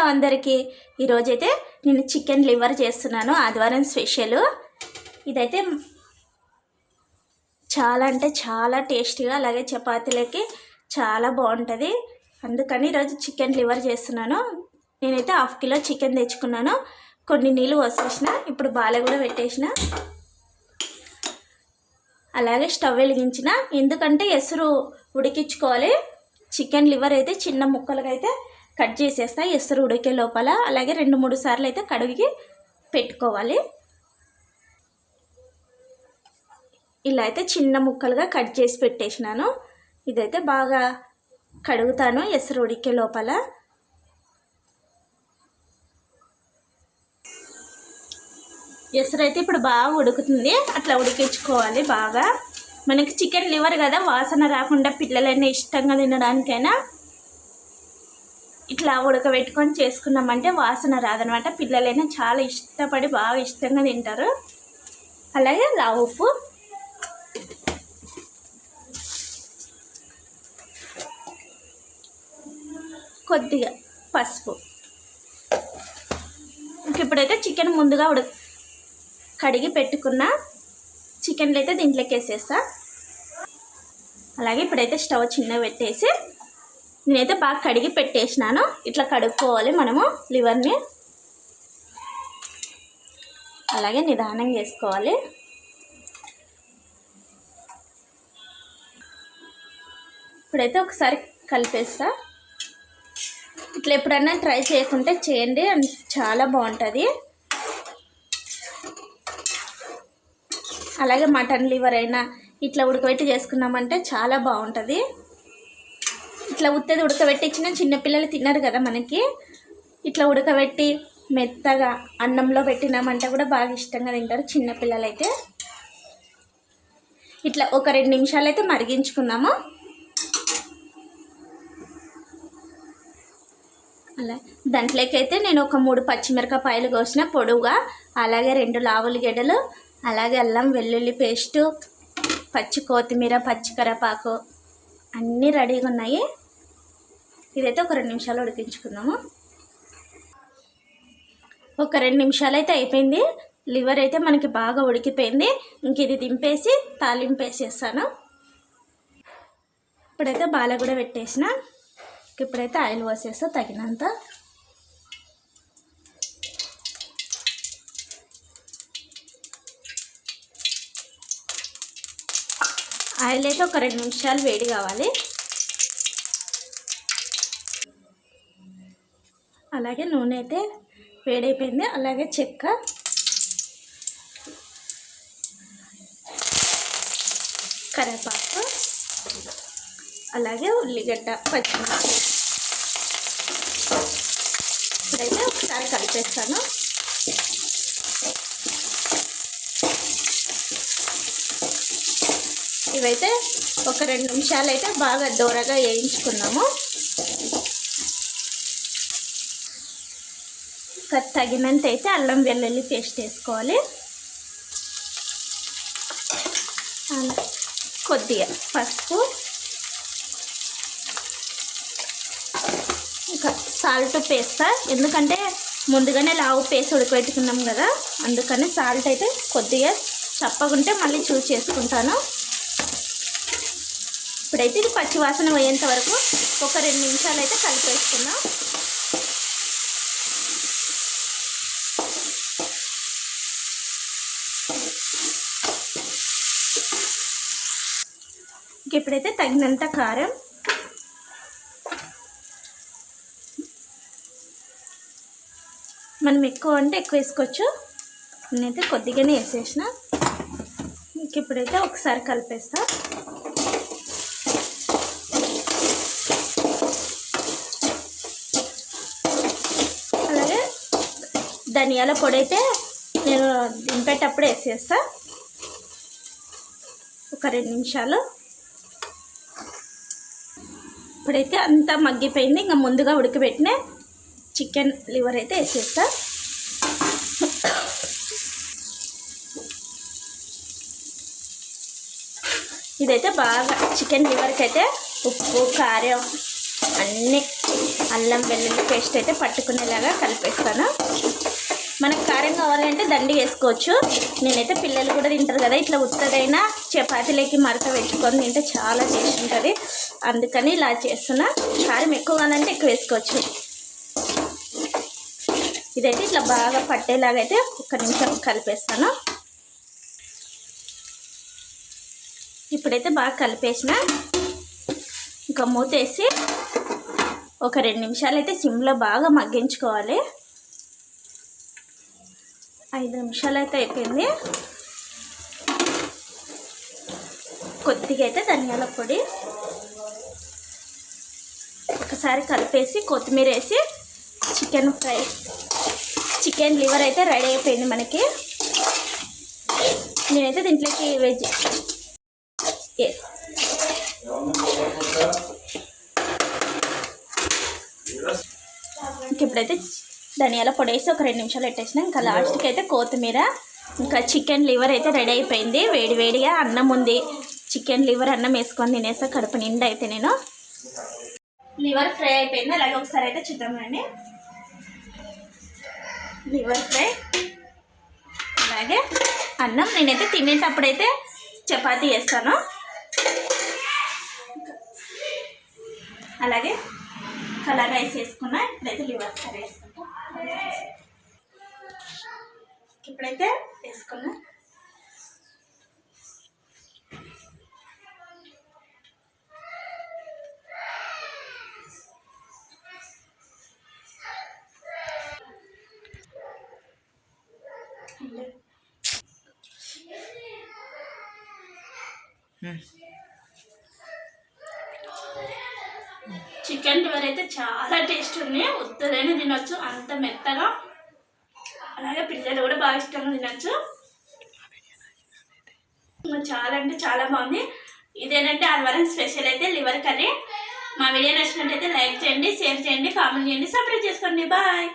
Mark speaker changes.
Speaker 1: Hello అందరికీ. ఈరోజైతే నేను చికెన్ లివర్ చేస్తున్నాను. ఆదివారం స్పెషల్. ఇదైతే చాలా అంటే చాలా టేస్టీగా అలాగే చపాతీలకి చాలా బాగుంటుంది. అందుకని ఈరోజు చికెన్ లివర్ చేస్తున్నాను. నేనైతే హాఫ్ కిలో చికెన్ తెచ్చుకున్నాను. కొన్ని నీళ్ళు పోసేసిన ఇప్పుడు బాల కూడా పెట్టేసిన. అలాగే స్టవ్ వెలిగించిన. ఎందుకంటే ఎసురు ఉడికించుకోవాలి. చికెన్ లివర్ అయితే చిన్న ముక్కలుగా అయితే కట్ చేసేస్తా. ఎసరు ఉడికే లోపల అలాగే రెండు మూడు సార్లు అయితే కడిగి పెట్టుకోవాలి. ఇలా అయితే చిన్న ముక్కలుగా కట్ చేసి పెట్టేసినాను. ఇదైతే బాగా కడుగుతాను ఎసరు ఉడికే లోపల. ఎసరు అయితే ఇప్పుడు బాగా ఉడుకుతుంది. అట్లా ఉడికించుకోవాలి బాగా. మనకి చికెన్ లివర్ కదా వాసన రాకుండా పిల్లలైనా ఇష్టంగా తినడానికైనా. ఇట్లా ఉడకబెట్టుకొని చేసుకున్నామంటే వాసన రాదనమాట. పిల్లలైనా చాలా ఇష్టపడి బాగా ఇష్టంగా తింటారు. అలాగే లా ఉప్పు. కొద్దిగా పసుపు. ఇప్పుడైతే చికెన్ ముందుగా ఉడ కడిగి పెట్టుకున్న చికెన్లు అయితే దీంట్లోకి వేసేస్తా అలాగే ఇప్పుడైతే స్టవ్ చిన్న పెట్టేసి నేనైతే బాగా కడిగి పెట్టేసినాను. ఇట్లా కడుక్కోవాలి మనము లివర్ని. అలాగే నిదానంగా వేసుకోవాలి. ఇప్పుడైతే ఒకసారి కలిపేస్తా. ఇట్లా ఎప్పుడైనా ట్రై చేయకుంటే చేయండి. అండ్ చాలా బాగుంటుంది. అలాగే మటన్ లివర్ అయినా ఇట్లా ఉడకబెట్టి చేసుకున్నామంటే చాలా బాగుంటుంది. ఇట్లా ఉత్తేది ఉడకబెట్టించిన చిన్నపిల్లలు తిన్నారు కదా మనకి. ఇట్లా ఉడకబెట్టి మెత్తగా అన్నంలో పెట్టినామంటే కూడా బాగా ఇష్టంగా తింటారు చిన్నపిల్లలు అయితే ఇట్లా ఒక రెండు నిమిషాలు అయితే మరిగించుకుందాము. అలా దాంట్లోకైతే నేను ఒక మూడు పచ్చిమిరపకాయలు కోసిన పొడువుగా అలాగే రెండు లావుల అలాగే అల్లం వెల్లుల్లి పేస్టు పచ్చి కొత్తిమీర పచ్చి అన్నీ రెడీగా ఉన్నాయి. ఇదైతే ఒక రెండు నిమిషాలు ఉడికించుకుందాము. ఒక రెండు నిమిషాలు అయితే అయిపోయింది. లివర్ అయితే మనకి బాగా ఉడికిపోయింది. ఇంక ఇది దింపేసి తాలింపేసేస్తాను ఇప్పుడైతే బాల కూడా పెట్టేసిన. ఇప్పుడైతే ఆయిల్ పోసేస్తా తగినంత. ఆయిల్ అయితే ఒక రెండు నిమిషాలు వేడి కావాలి. అలాగే నూనె అయితే వేడైపోయింది. అలాగే చెక్క. కరివేపాకు. అలాగే ఉల్లిగడ్డ పచ్చిమిర్చి. ఇప్పుడైతే ఒకసారి కలిపేస్తాను. ఇవైతే ఒక రెండు నిమిషాలు అయితే బాగా దూరగా వేయించుకున్నాము. తగినంత అయితే అల్లం వెల్లుల్లి పేస్ట్ వేసుకోవాలి. కొద్దిగా పసుపు. ఇంకా సాల్ట్ పేస్తా. ఎందుకంటే ముందుగానే లావు పేస్ట్ ఉడకబెట్టుకున్నాం కదా అందుకని సాల్ట్ అయితే కొద్దిగా చప్పకుంటే మళ్ళీ చూస్ చేసుకుంటాను. ఇప్పుడైతే ఇది పచ్చివాసన పోయేంత వరకు ఒక రెండు నిమిషాలు అయితే కలిపేసుకున్నాం ఇంక ఇప్పుడైతే తగినంత కారం. మనం ఎక్కువ అంటే ఎక్కువ వేసుకోవచ్చు. నేనైతే కొద్దిగానే వేసేసిన. ఇంక ఇప్పుడైతే ఒకసారి కలిపేస్తా. అలాగే ధనియాల పొడి అయితే నేను దింపేటప్పుడు వేసేస్తాను ఒక రెండు నిమిషాలు. ఇప్పుడైతే అంతా మగ్గిపోయింది. ఇంకా ముందుగా ఉడకబెట్టిన చికెన్ లివర్ అయితే వేసేస్తా. ఇదైతే బాగా చికెన్ లివర్కి అయితే ఉప్పు కారం అన్నీ అల్లం వెల్లుల్లి పేస్ట్ అయితే పట్టుకునేలాగా కలిపేస్తాను. మనకు కారం కావాలంటే దండి వేసుకోవచ్చు. నేనైతే పిల్లలు కూడా తింటారు కదా ఇట్లా ఉత్తదైనా చపాతీలకి మడత పెట్టుకొని తింటే చాలా టేస్ట్ ఉంటుంది. అందుకని ఇలా చేస్తున్నా. కారం ఎక్కువ కావాలంటే ఎక్కువ వేసుకోవచ్చు. ఇదైతే ఇట్లా బాగా పట్టేలాగా అయితే నిమిషం కలిపేస్తాను. ఇప్పుడైతే బాగా కలిపేసిన. ఇంకా మూతేసి ఒక రెండు నిమిషాలు అయితే సిమ్లో బాగా మగ్గించుకోవాలి. ఐదు నిమిషాలు అయితే అయిపోయింది. కొద్దిగా అయితే ధనియాల పొడి ఒకసారి కలిపేసి కొత్తిమీర వేసి చికెన్ ఫ్రై చికెన్ లివర్ అయితే రెడీ అయిపోయింది మనకి. నేనైతే దీంట్లోకి వెజ్ ఇప్పుడైతే ధనియాల పొడి వేసి ఒక రెండు నిమిషాలు పెట్టేసినా. ఇంకా లాస్ట్కి అయితే కొత్తిమీర ఇంకా చికెన్ లివర్ అయితే రెడీ అయిపోయింది. వేడి వేడిగా అన్నం ఉంది. చికెన్ లివర్ అన్నం వేసుకొని తినేసా కడుపు నిండా అయితే నేను. లివర్ ఫ్రై అయిపోయింది. అలాగే ఒకసారి అయితే చూద్దామండి లివర్ ఫ్రై. అలాగే అన్నం నేనైతే తినేటప్పుడైతే చపాతి చేస్తాను. అలాగే కలర్ రైస్ వేసుకున్నా. ఇప్పుడైతే లివర్ ఫ్రై వేసుకుంటా ఇప్పుడైతే వేసుకున్నా చికెన్ లివర్ అయితే చాలా టేస్ట్ ఉంది. ఉత్తదైనా తినొచ్చు. అంత మెత్తగా. అలాగే పిల్లలు కూడా బాగా ఇష్టంగా తినొచ్చు. చాలా అంటే చాలా బాగుంది. ఇదేంటంటే ఆదివారం స్పెషల్ అయితే లివర్ కర్రీ. మా వీడియో నచ్చినట్టయితే లైక్ చేయండి షేర్ చేయండి కామెంట్ చేయండి సబ్స్క్రైబ్ చేసుకోండి. బాయ్.